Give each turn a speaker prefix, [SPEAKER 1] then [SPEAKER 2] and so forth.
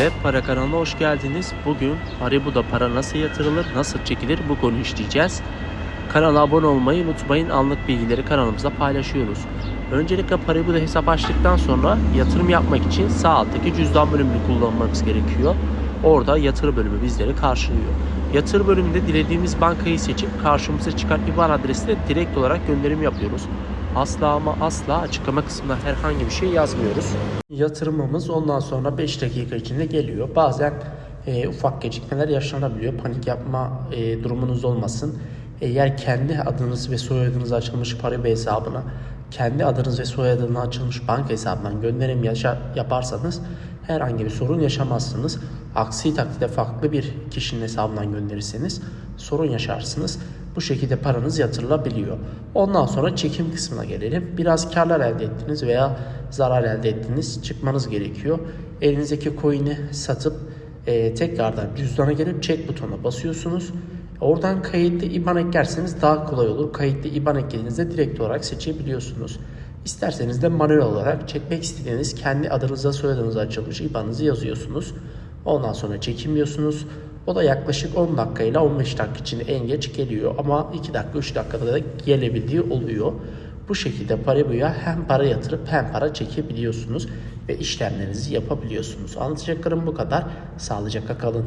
[SPEAKER 1] Web Para kanalına hoş geldiniz. Bugün Haribo'da para nasıl yatırılır, nasıl çekilir bu konu işleyeceğiz. Kanala abone olmayı unutmayın. Anlık bilgileri kanalımızda paylaşıyoruz. Öncelikle Haribo'da hesap açtıktan sonra yatırım yapmak için sağ alttaki cüzdan bölümünü kullanmamız gerekiyor. Orada yatır bölümü bizleri karşılıyor. Yatır bölümünde dilediğimiz bankayı seçip karşımıza çıkan IBAN adresine direkt olarak gönderim yapıyoruz. Asla ama asla açıklama kısmına herhangi bir şey yazmıyoruz. Yatırımımız ondan sonra 5 dakika içinde geliyor. Bazen e, ufak gecikmeler yaşanabiliyor. Panik yapma e, durumunuz olmasın. Eğer kendi adınız ve soyadınız açılmış para bir hesabına, kendi adınız ve soyadınız açılmış banka hesabından gönderim yaşa, yaparsanız herhangi bir sorun yaşamazsınız. Aksi takdirde farklı bir kişinin hesabından gönderirseniz sorun yaşarsınız. Bu şekilde paranız yatırılabiliyor. Ondan sonra çekim kısmına gelelim. Biraz karlar elde ettiniz veya zarar elde ettiniz. Çıkmanız gerekiyor. Elinizdeki coin'i satıp e, tekrardan cüzdana gelip çek butonuna basıyorsunuz. Oradan kayıtlı IBAN eklerseniz daha kolay olur. Kayıtlı IBAN eklediğinizde direkt olarak seçebiliyorsunuz. İsterseniz de manuel olarak çekmek istediğiniz kendi adınıza soyadınıza açılmış IBAN'ınızı yazıyorsunuz. Ondan sonra çekimliyorsunuz. O da yaklaşık 10 dakika ile 15 dakika içinde en geç geliyor ama 2 dakika 3 dakikada da gelebildiği oluyor. Bu şekilde Paribu'ya hem para yatırıp hem para çekebiliyorsunuz ve işlemlerinizi yapabiliyorsunuz. Anlatacaklarım bu kadar. Sağlıcakla kalın.